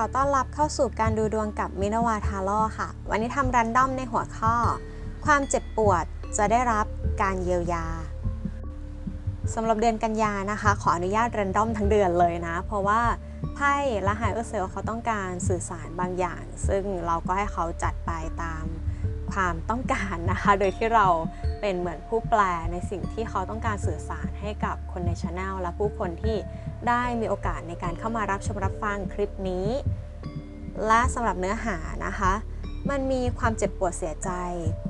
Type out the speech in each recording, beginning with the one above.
อต้อนรับเข้าสู่การดูดวงกับมินวาทาโร่ค่ะ วันนี้ทำรันดอมในหัวข้อ ความเจ็บปวดจะได้รับการเยียวยาสำหรับเดือนกันยานะคะ ขออนุญาตรันดอมทั้งเดือนเลยนะ เพราะว่าไพ่และไฮเออร์เซลเขาต้องการสื่อสารบางอย่าง ซึ่งเราก็ให้เขาจัดไปตามความต้องการนะคะ โดยที่เราเป็นเหมือนผู้แปลในสิ่งที่เขาต้องการสื่อสารให้กับคนในช anel และผู้คนที่ ได้มีโอกาสในการเข้ามารับชมรับฟังคลิปนี้ และสำหรับเนื้อหานะคะ มันมีความเจ็บปวดเสียใจ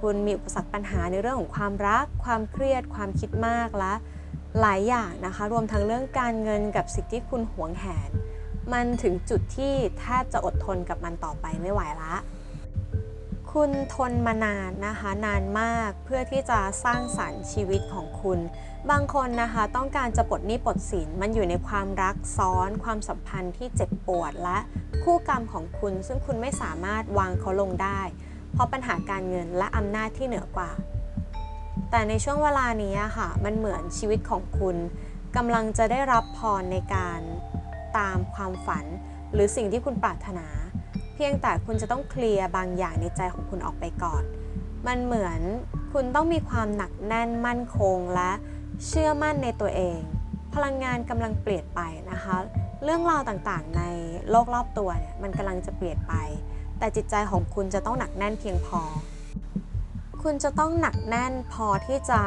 คุณมีอุปสรรคปัญหาในเรื่องของความรัก ความเครียด ความคิดมากและหลายอย่างนะคะ รวมทั้งเรื่องการเงินกับสิ่งที่คุณหวงแหน มันถึงจุดที่แทบจะอดทนกับมันต่อไปไม่ไหวละ คุณทนมานานนะคะนานมากเพื่อที่จะสร้างสรรค์ชีวิตของคุณ บางคนนะคะต้องการจะปลดหนี้ปลดสินมันอยู่ในความรักซ้อน ความสัมพันธ์ที่เจ็บปวดและคู่กรรมของคุณ ซึ่งคุณไม่สามารถวางเขาลงได้ เพราะปัญหาการเงินและอำนาจที่เหนือกว่า แต่ในช่วงเวลานี้ค่ะมันเหมือนชีวิตของคุณกำลังจะได้รับพรในการตามความฝัน หรือสิ่งที่คุณปรารถนา พียงแต่คุณจะต้องเคลียร์บางอย่างในใจของคุณออกไปก่อน มันเหมือนคุณต้องมีความหนักแน่นมั่นคงและเชื่อมั่นในตัวเอง พลังงานกำลังเปลี่ยนไปนะคะ เรื่องราวต่างๆ ในโลกรอบตัวเนี่ยมันกำลังจะเปลี่ยนไป แต่จิตใจของคุณจะต้องหนักแน่นเพียงพอ คุณจะต้องหนักแน่นพอที่จะ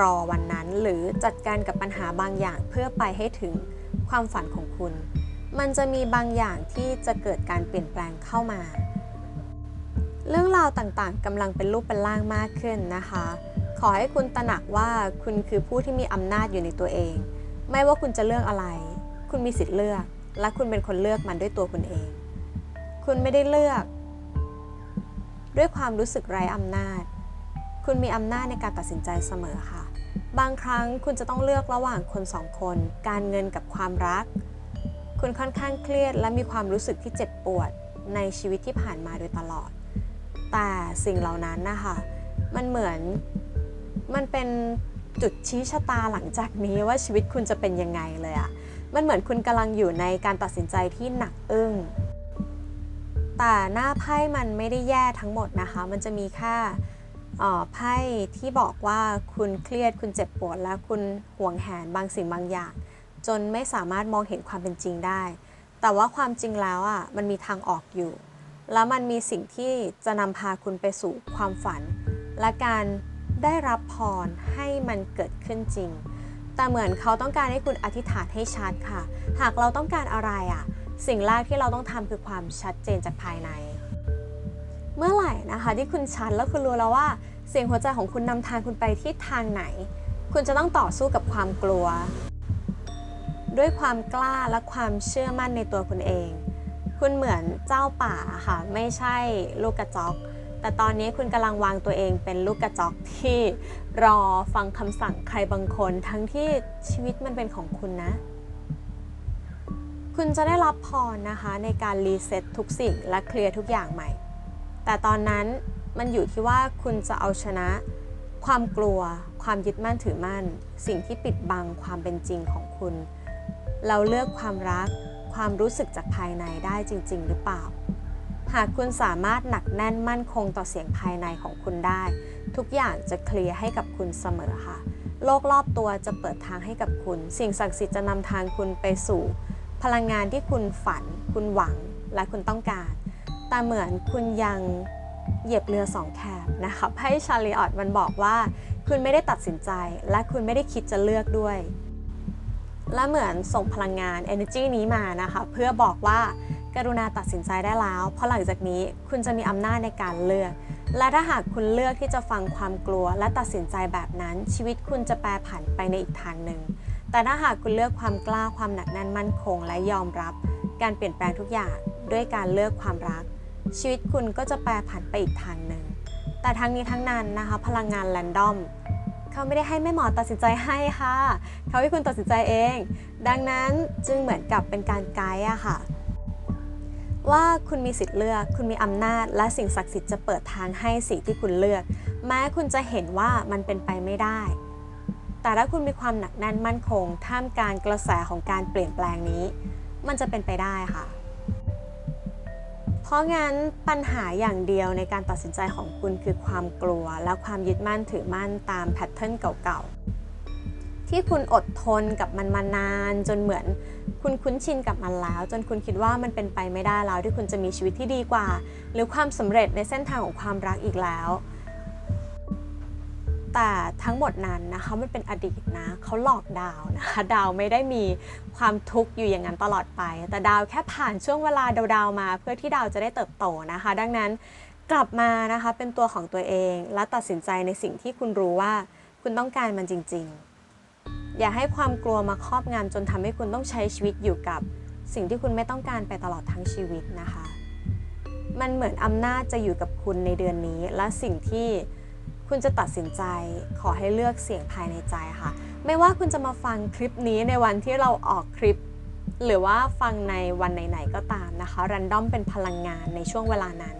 รอวันนั้น หรือจัดการกับปัญหาบางอย่างเพื่อไปให้ถึงความฝันของคุณ มันจะมีบางอย่างที่จะเกิดการเปลี่ยนแปลงเข้ามา เรื่องราวต่างๆกำลังเป็นรูปเป็นร่างมากขึ้นนะคะ ขอให้คุณตระหนักว่าคุณคือผู้ที่มีอำนาจอยู่ในตัวเอง ไม่ว่าคุณจะเลือกอะไร คุณมีสิทธิ์เลือก และคุณเป็นคนเลือกมันด้วยตัวคุณเอง คุณไม่ได้เลือก ด้วยความรู้สึกไร้อำนาจ คุณมีอำนาจในการตัดสินใจเสมอค่ะ บางครั้งคุณจะต้องเลือกระหว่างคนสองคน การเงินกับความรัก คุณค่อนข้างเครียดและมีความรู้สึกที่เจ็บปวดในชีวิตที่ผ่านมาโดยตลอด แต่สิ่งเหล่านั้นนะคะมันเหมือนมันเป็นจุดชี้ชะตาหลังจากนี้ว่าชีวิตคุณจะเป็นยังไงเลยอะมันเหมือนคุณกำลังอยู่ในการตัดสินใจที่หนักอึ้ง แต่หน้าไพ่มันไม่ได้แย่ทั้งหมดนะคะ มันจะมีแค่ไพ่ที่บอกว่าคุณเครียดคุณเจ็บปวดและคุณห่วงแหนบางสิ่งบางอย่าง จนไม่สามารถมองเห็นความเป็นจริงได้ แต่ว่าความจริงแล้วอะมันมีทางออกอยู่ แล้วมันมีสิ่งที่จะนำพาคุณไปสู่ความฝัน และการได้รับพรให้มันเกิดขึ้นจริง แต่เหมือนเขาต้องการให้คุณอธิษฐานให้ชัดค่ะ หากเราต้องการอะไรอะ สิ่งแรกที่เราต้องทำคือความชัดเจนจากภายใน เมื่อไหร่นะคะที่คุณชัดแล้วคุณรู้แล้วว่า เสียงหัวใจของคุณนำทางคุณไปที่ทางไหน คุณจะต้องต่อสู้กับความกลัว ด้วยความกล้าและความเชื่อมั่นในตัวคุณเอง คุณเหมือนเจ้าป่าค่ะ ไม่ใช่ลูกกระจอก แต่ตอนนี้คุณกำลังวางตัวเองเป็นลูกกระจอกที่รอฟังคำสั่งใครบางคน ทั้งที่ชีวิตมันเป็นของคุณนะ คุณจะได้รับพรนะคะ ในการรีเซ็ตทุกสิ่งและเคลียร์ทุกอย่างใหม่ แต่ตอนนั้นมันอยู่ที่ว่าคุณจะเอาชนะ ความกลัว ความยึดมั่นถือมั่น สิ่งที่ปิดบังความเป็นจริงของคุณ เราเลือกความรัก ความรู้สึกจากภายในได้จริง ๆ หรือเปล่า หากคุณสามารถหนักแน่นมั่นคงต่อเสียงภายในของคุณได้ ทุกอย่างจะเคลียร์ให้กับคุณเสมอค่ะ โลกรอบตัวจะเปิดทางให้กับคุณ สิ่งศักดิ์สิทธิ์จะนำทางคุณไปสู่ พลังงานที่คุณฝัน คุณหวังและคุณต้องการ แต่เหมือนคุณยังเหยียบเรือสองแคบนะคะไพ่ชาลีออตมันบอกว่า คุณไม่ได้ตัดสินใจ และคุณไม่ได้คิดจะเลือกด้วย และเหมือนส่งพลังงาน energy นี้มานะคะ เพื่อบอกว่าการุณาตัดสินใจได้แล้ว เพราะหลังจากนี้คุณจะมีอำนาจในการเลือก และถ้าหากคุณเลือกที่จะฟังความกลัว และตัดสินใจแบบนั้น ชีวิตคุณจะแปรผันไปในอีกทางหนึ่ง แต่ถ้าหากคุณเลือกความกล้าความหนักแน่นมั่นคง และยอมรับ การเปลี่ยนแปลงทุกอย่างด้วยการเลือกความรัก ชีวิตคุณก็จะแปรผันไปอีกทางหนึ่งแต่ทั้งนี้ทั้งนั้นนะคะ พลังงานแรนดอม เขาไม่ได้ให้แม่หมอตัดสินใจให้ค่ะ เขาให้คุณตัดสินใจเอง ดังนั้นจึงเหมือนกับเป็นการไกด์อะค่ะ ว่าคุณมีสิทธิ์เลือก คุณมีอำนาจ และสิ่งศักดิ์สิทธิ์จะเปิดทางให้สิ่งที่คุณเลือก แม้คุณจะเห็นว่ามันเป็นไปไม่ได้ แต่ถ้าคุณมีความหนักแน่นมั่นคง ท่ามกลางกระแสของการเปลี่ยนแปลงนี้ มันจะเป็นไปได้ค่ะ พราะงั้นปัญหาอย่างเดียวในการตัดสินใจของคุณคือความกลัว และความยึดมั่นถือมั่นตามแพทเทิร์นเก่าๆ ที่คุณอดทนกับมันมานาน จนเหมือนคุณคุ้นชินกับมันแล้ว จนคุณคิดว่ามันเป็นไปไม่ได้แล้วที่คุณจะมีชีวิตที่ดีกว่า หรือความสำเร็จในเส้นทางของความรักอีกแล้ว แต่ทั้งหมดนั้นนะคะมันเป็นอดีตนะเขาหลอกดาวนะคะดาวไม่ได้มีความทุกข์อยู่อย่างนั้นตลอดไป แต่ดาวแค่ผ่านช่วงเวลาดาวๆมา เพื่อที่ดาวจะได้เติบโตนะคะ ดังนั้นกลับมานะคะเป็นตัวของตัวเอง และตัดสินใจในสิ่งที่คุณรู้ว่าคุณต้องการมันจริง ๆ อย่าให้ความกลัวมาครอบงำจนทำให้คุณต้องใช้ชีวิตอยู่กับสิ่งที่คุณไม่ต้องการไปตลอดทั้งชีวิตนะคะ มันเหมือนอำนาจจะอยู่กับคุณในเดือนนี้ และสิ่งที่ คุณจะตัดสินใจขอให้เลือกเสียงภายในใจค่ะ ไม่ว่าคุณจะมาฟังคลิปนี้ในวันที่เราออกคลิป หรือว่าฟังในวันไหนๆก็ตามนะคะรันดอมเป็นพลังงานในช่วงเวลานั้น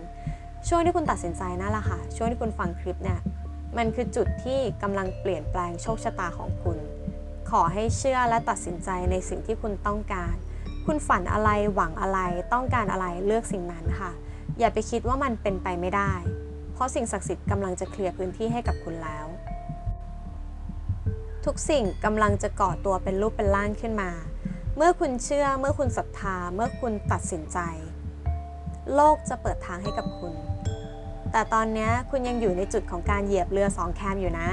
ช่วงที่คุณตัดสินใจนั่นแหละค่ะ ช่วงที่คุณฟังคลิปเนี่ยมันคือจุดที่กำลังเปลี่ยนแปลงโชคชะตาของคุณ ขอให้เชื่อและตัดสินใจในสิ่งที่คุณต้องการ คุณฝันอะไรหวังอะไรต้องการอะไรเลือกสิ่งนั้นค่ะ อย่าไปคิดว่ามันเป็นไปไม่ได้ ราะสิ่งศักดิ์สิทธิ์กำลังจะเคลียร์พื้นที่ให้กับคุณแล้ว ทุกสิ่งกำลังจะก่อตัวเป็นรูปเป็นร่างขึ้นมา เมื่อคุณเชื่อเมื่อคุณศรัทธา เมื่อคุณตัดสินใจ โลกจะเปิดทางให้กับคุณ แต่ตอนนี้คุณยังอยู่ในจุดของการเหยียบเรือสองแคมอยู่นะ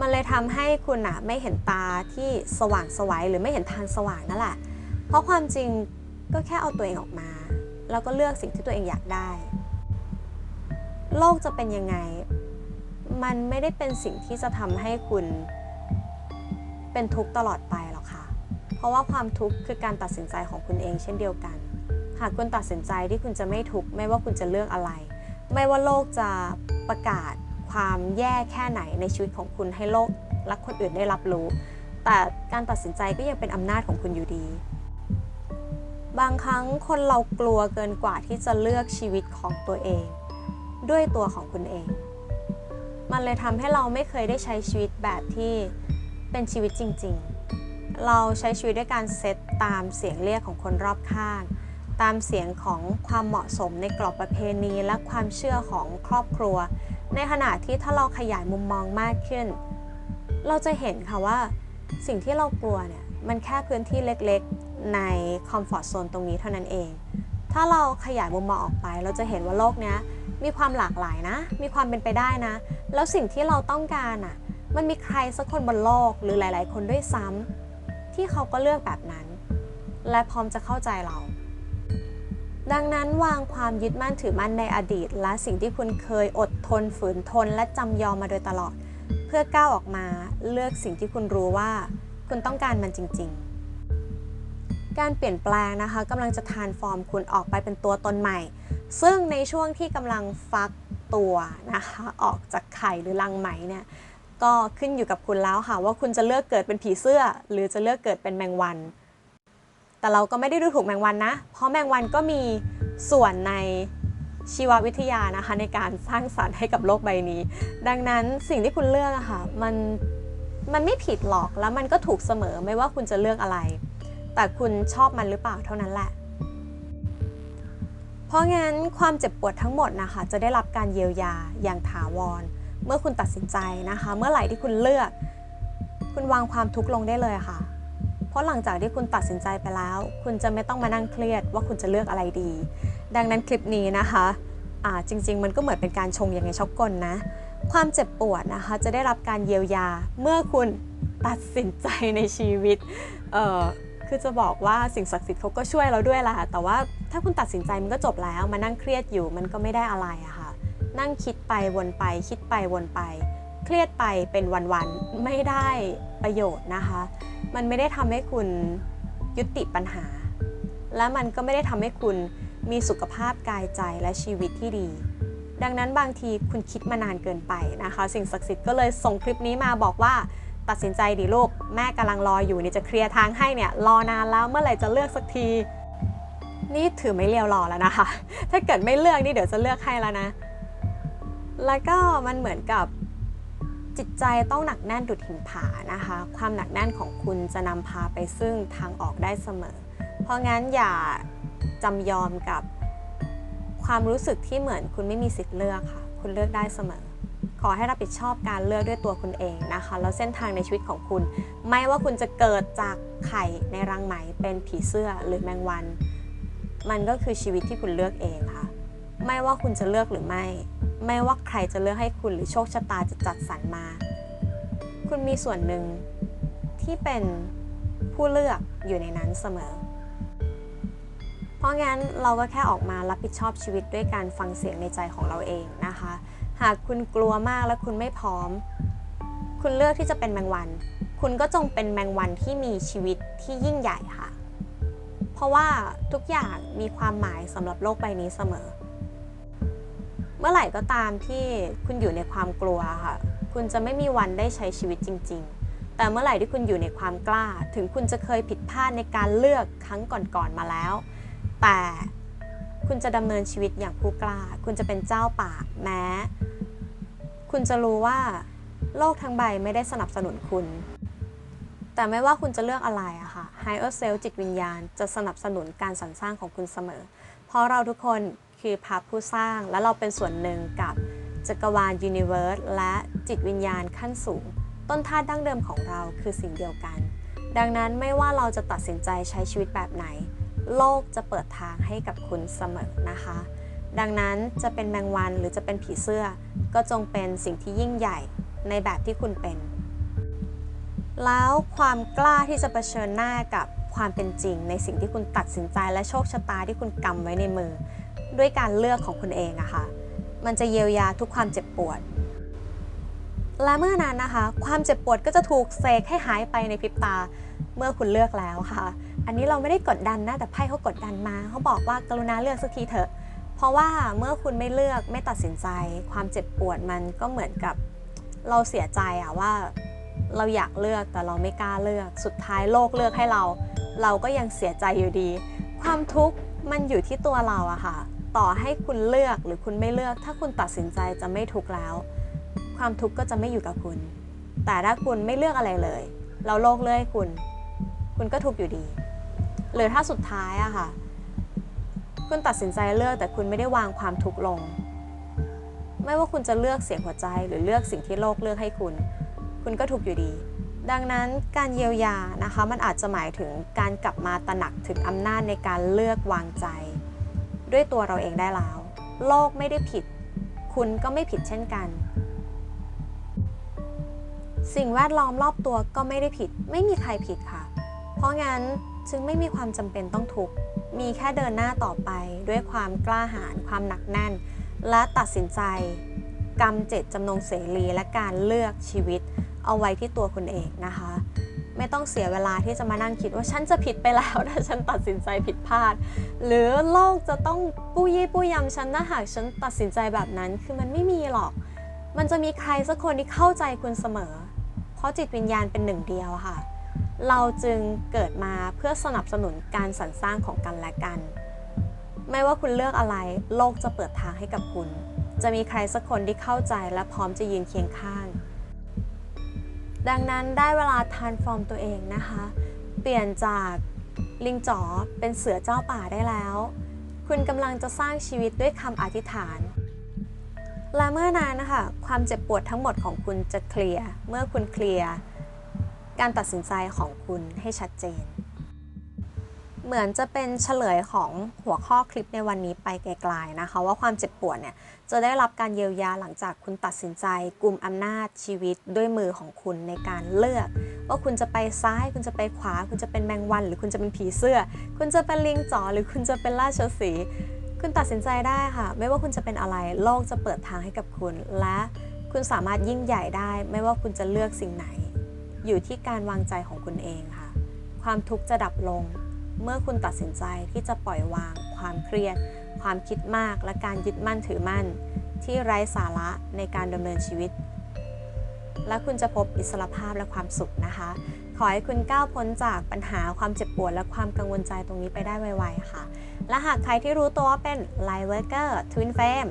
มันเลยทำให้คุณอะไม่เห็นตาที่สว่างสวัยหรือไม่เห็นทางสว่างนั่นแหละ เพราะความจริงก็แค่เอาตัวเองออกมา แล้วก็เลือกสิ่งที่ตัวเองอยากได้ โลกจะเป็นยังไง มันไม่ได้เป็นสิ่งที่จะทำให้คุณเป็นทุกข์ตลอดไปหรอกค่ะ เพราะว่าความทุกข์คือการตัดสินใจของคุณเองเช่นเดียวกัน หากคุณตัดสินใจที่คุณจะไม่ทุกข์ไม่ว่าคุณจะเลือกอะไร ไม่ว่าโลกจะประกาศความแย่แค่ไหนในชีวิตของคุณให้โลกและคนอื่นได้รับรู้ แต่การตัดสินใจก็ยังเป็นอำนาจของคุณอยู่ดี บางครั้งคนเรากลัวเกินกว่าที่จะเลือกชีวิตของตัวเอง ด้วยตัวของคุณเอง มันเลยทำให้เราไม่เคยได้ใช้ชีวิตแบบที่เป็นชีวิตจริง ๆ เราใช้ชีวิตด้วยการเซตตามเสียงเรียกของคนรอบข้าง ตามเสียงของความเหมาะสมในกรอบประเพณีและความเชื่อของครอบครัว ในขณะที่ถ้าเราขยายมุมมองมากขึ้น เราจะเห็นค่ะว่าสิ่งที่เรากลัวเนี่ยมันแค่พื้นที่เล็กๆในคอมฟอร์ทโซนตรงนี้เท่านั้นเอง ถ้าเราขยายมุมมองออกไป เราจะเห็นว่าโลกเนี้ย มีความหลากหลายนะ มีความเป็นไปได้นะ แล้วสิ่งที่เราต้องการอะ มันมีใครสักคนบนโลกหรือหลาย ๆ คนด้วยซ้ำที่เขาก็เลือกแบบนั้น และพร้อมจะเข้าใจเรา ดังนั้นวางความยึดมั่นถือมั่นในอดีต และสิ่งที่คุณเคยอดทนฝืนทน และจำยอมมาโดยตลอด เพื่อก้าวออกมาเลือกสิ่งที่คุณรู้ว่า คุณต้องการมันจริง ๆ การเปลี่ยนแปลงนะคะกำลังจะทานฟอร์มคุณออกไปเป็นตัวตนใหม่ ซึ่งในช่วงที่กำลังฟักตัวนะคะออกจากไข่หรือรังไหมเนี่ยก็ขึ้นอยู่กับคุณแล้วค่ะ ว่าคุณจะเลือกเกิดเป็นผีเสื้อ หรือจะเลือกเกิดเป็นแมงวัน แต่เราก็ไม่ได้ดูถูกแมงวันนะ เพราะแมงวันก็มีส่วนในชีววิทยานะคะในการสร้างสรรค์ให้กับโลกใบนี้ ดังนั้นสิ่งที่คุณเลือกอะค่ะมันมันไม่ผิดหรอกแล้วมันก็ถูกเสมอไม่ว่าคุณจะเลือกอะไร แต่คุณชอบมันหรือเปล่าเท่านั้นแหละ เพราะงั้นความเจ็บปวดทั้งหมดนะคะ จะได้รับการเยียวยาอย่างถาวร เมื่อคุณตัดสินใจนะคะ เมื่อไหร่ที่คุณเลือก คุณวางความทุกข์ลงได้เลยค่ะ เพราะหลังจากที่คุณตัดสินใจไปแล้ว คุณจะไม่ต้องมานั่งเครียดว่าคุณจะเลือกอะไรดี ดังนั้นคลิปนี้นะคะอ่าจริง ๆ มันก็เหมือนเป็นการชงอย่างไงช็อกกลนะความเจ็บปวดนะคะจะได้รับการเยียวยาเมื่อคุณตัดสินใจในชีวิตเอ่อ คือจะบอกว่าสิ่งศักดิ์สิทธิ์เขาก็ช่วยเราด้วยล่ะแต่ว่าถ้าคุณตัดสินใจมันก็จบแล้วมานั่งเครียดอยู่มันก็ไม่ได้อะไรอะค่ะ นั่งคิดไปวนไป คิดไปวนไป เครียดไปเป็นวันๆไม่ได้ประโยชน์นะคะ มันไม่ได้ทำให้คุณยุติปัญหา และมันก็ไม่ได้ทำให้คุณมีสุขภาพกายใจและชีวิตที่ดี ดังนั้นบางทีคุณคิดมานานเกินไปนะคะ สิ่งศักดิ์สิทธิ์ก็เลยส่งคลิปนี้มาบอกว่า ตัดสินใจดีลูก แม่กำลังรออยู่นี่จะเคลียร์ทางให้เนี่ยรอนานแล้วเมื่อไหร่จะเลือกสักที นี่ถือไม่เลียวรอแล้วนะคะ ถ้าเกิดไม่เลือกนี่เดี๋ยวจะเลือกให้แล้วนะ แล้วก็มันเหมือนกับจิตใจต้องหนักแน่นดุดหินผานะคะ ความหนักแน่นของคุณจะนำพาไปซึ่งทางออกได้เสมอ เพราะงั้นอย่าจำยอมกับความรู้สึกที่เหมือนคุณไม่มีสิทธิ์เลือกค่ะ คุณเลือกได้เสมอ ขอให้รับผิดชอบการเลือกด้วยตัวคุณเองนะคะ แล้วเส้นทางในชีวิตของคุณ ไม่ว่าคุณจะเกิดจากไข่ในรังไหมเป็นผีเสื้อหรือแมงวัน มันก็คือชีวิตที่คุณเลือกเองค่ะ ไม่ว่าคุณจะเลือกหรือไม่ ไม่ว่าใครจะเลือกให้คุณหรือโชคชะตาจะจัดสรรมา คุณมีส่วนหนึ่งที่เป็นผู้เลือกอยู่ในนั้นเสมอ เพราะงั้นเราก็แค่ออกมารับผิดชอบชีวิตด้วยการฟังเสียงในใจของเราเองนะคะากคุณกลัวมากและคุณไม่พร้อม คุณเลือกที่จะเป็นแมงวัน คุณก็จงเป็นแมงวันที่มีชีวิตที่ยิ่งใหญ่ค่ะ เพราะว่าทุกอย่างมีความหมายสำหรับโลกใบนี้เสมอ เมื่อไหร่ก็ตามที่คุณอยู่ในความกลัวค่ะ คุณจะไม่มีวันได้ใช้ชีวิตจริง ๆ แต่เมื่อไหร่ที่คุณอยู่ในความกล้า ถึงคุณจะเคยผิดพลาดในการเลือกครั้งก่อนๆมาแล้ว แต่คุณจะดำเนินชีวิตอย่างผู้กล้า คุณจะเป็นเจ้าป่าแม้ คุณจะรู้ว่า โลกทั้งใบไม่ได้สนับสนุนคุณ แต่ไม่ว่าคุณจะเลือกอะไรอะค่ะ Higher Self จิตวิญญาณจะสนับสนุนการสรรสร้างของคุณเสมอ เพราะเราทุกคนคือพระผู้สร้างและเราเป็นส่วนหนึ่งกับจักรวาล Universe และจิตวิญญาณขั้นสูง ต้นท่าดั้งเดิมของเราคือสิ่งเดียวกัน ดังนั้นไม่ว่าเราจะตัดสินใจใช้ชีวิตแบบไหน โลกจะเปิดทางให้กับคุณเสมอนะคะ ดังนั้นจะเป็นแมงวันหรือจะเป็นผีเสื้อ ก็จงเป็นสิ่งที่ยิ่งใหญ่ในแบบที่คุณเป็น แล้วความกล้าที่จะเผชิญหน้ากับความเป็นจริง ในสิ่งที่คุณตัดสินใจและโชคชะตาที่คุณกำไว้ในมือ ด้วยการเลือกของคุณเองอะค่ะ มันจะเยียวยาทุกความเจ็บปวด และเมื่อนั้นนะคะ ความเจ็บปวดก็จะถูกเสกให้หายไปในพริบตาเมื่อคุณเลือกแล้วค่ะ อันนี้เราไม่ได้กดดันนะ แต่ไพ่เขากดดันมา เขาบอกว่ากรุณาเลือกสักทีเถอะ เพราะว่าเมื่อคุณไม่เลือกไม่ตัดสินใจ ความเจ็บปวดมันก็เหมือนกับเราเสียใจอะว่าเราอยากเลือกแต่เราไม่กล้าเลือก สุดท้ายโลกเลือกให้เรา เราก็ยังเสียใจอยู่ดี ความทุกข์มันอยู่ที่ตัวเราอะค่ะ ต่อให้คุณเลือกหรือคุณไม่เลือก ถ้าคุณตัดสินใจจะไม่ทุกข์แล้ว ความทุกข์ก็จะไม่อยู่กับคุณ แต่ถ้าคุณไม่เลือกอะไรเลย เราโลกเลือกให้คุณ คุณก็ทุกข์อยู่ดี หรือถ้าสุดท้ายอะค่ะ คุณตัดสินใจเลือกแต่คุณไม่ได้วางความทุกข์ลง ไม่ว่าคุณจะเลือกเสียงหัวใจหรือเลือกสิ่งที่โลกเลือกให้คุณ คุณก็ทุกข์อยู่ดี ดังนั้นการเยียวยานะคะ มันอาจจะหมายถึงการกลับมาตระหนักถึงอำนาจในการเลือกวางใจ ด้วยตัวเราเองได้แล้ว โลกไม่ได้ผิด คุณก็ไม่ผิดเช่นกัน สิ่งแวดล้อมรอบตัวก็ไม่ได้ผิด ไม่มีใครผิดค่ะ เพราะงั้นจึงไม่มีความจำเป็นต้องทุกข์ มีแค่เดินหน้าต่อไปด้วยความกล้าหาญความหนักแน่น และตัดสินใจกรรมเจตจำนงเสรีและการเลือกชีวิตเอาไว้ที่ตัวคุณเองนะคะ ไม่ต้องเสียเวลาที่จะมานั่งคิดว่าฉันจะผิดไปแล้วถ้าฉันตัดสินใจผิดพลาด หรือโลกจะต้องปู้ยี่ปู้ยำฉันถ้าหากฉันตัดสินใจแบบนั้นคือมันไม่มีหรอก มันจะมีใครสักคนที่เข้าใจคุณเสมอ เพราะจิตวิญญาณเป็นหนึ่งเดียวค่ะ เราจึงเกิดมาเพื่อสนับสนุนการสรรสร้างของกันและกัน ไม่ว่าคุณเลือกอะไร โลกจะเปิดทางให้กับคุณ จะมีใครสักคนที่เข้าใจและพร้อมจะยืนเคียงข้าง ดังนั้นได้เวลา transform ตัวเองนะคะ เปลี่ยนจากลิงจ๋อเป็นเสือเจ้าป่าได้แล้ว คุณกำลังจะสร้างชีวิตด้วยคำอธิษฐาน และเมื่อนานนะคะ ความเจ็บปวดทั้งหมดของคุณจะเคลียร์ เมื่อคุณเคลียร์ การตัดสินใจของคุณให้ชัดเจน เหมือนจะเป็นเฉลยของหัวข้อคลิปในวันนี้ไปไกลๆนะคะ ว่าความเจ็บปวดเนี่ยจะได้รับการเยียวยาหลังจากคุณตัดสินใจกลุ่มอำนาจชีวิตด้วยมือของคุณในการเลือก ว่าคุณจะไปซ้ายคุณจะไปขวา คุณจะเป็นแมงวัน หรือคุณจะเป็นผีเสื้อ คุณจะเป็นลิงจ๋อหรือคุณจะเป็นราชสีคุณตัดสินใจได้ค่ะ ไม่ว่าคุณจะเป็นอะไรโลกจะเปิดทางให้กับคุณ และคุณสามารถยิ่งใหญ่ได้ ไม่ว่าคุณจะเลือกสิ่งไหน อยู่ที่การวางใจของคุณเองค่ะ ความทุกข์จะดับลง เมื่อคุณตัดสินใจที่จะปล่อยวาง ความเครียด ความคิดมาก และการยึดมั่นถือมั่น ที่ไร้สาระในการดำเนินชีวิต และคุณจะพบอิสรภาพและความสุขนะคะ ขอให้คุณก้าวพ้นจากปัญหาความเจ็บปวดและความกังวลใจตรงนี้ไปได้ไวๆค่ะ และหากใครที่รู้ตัวว่าเป็น Light Worker Twin Flame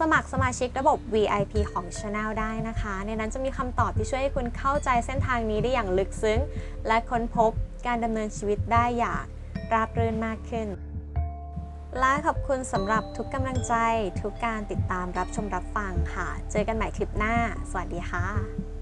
สมัครสมาชิกระบบ VIP ของ Channel ได้นะคะ ในนั้นจะมีคำตอบที่ช่วยให้คุณเข้าใจเส้นทางนี้ได้อย่างลึกซึ้ง และค้นพบการดำเนินชีวิตได้อย่างราบรื่นมากขึ้น และขอบคุณสำหรับทุกกำลังใจ ทุกการติดตามรับชมรับฟังค่ะ เจอกันใหม่คลิปหน้า สวัสดีค่ะ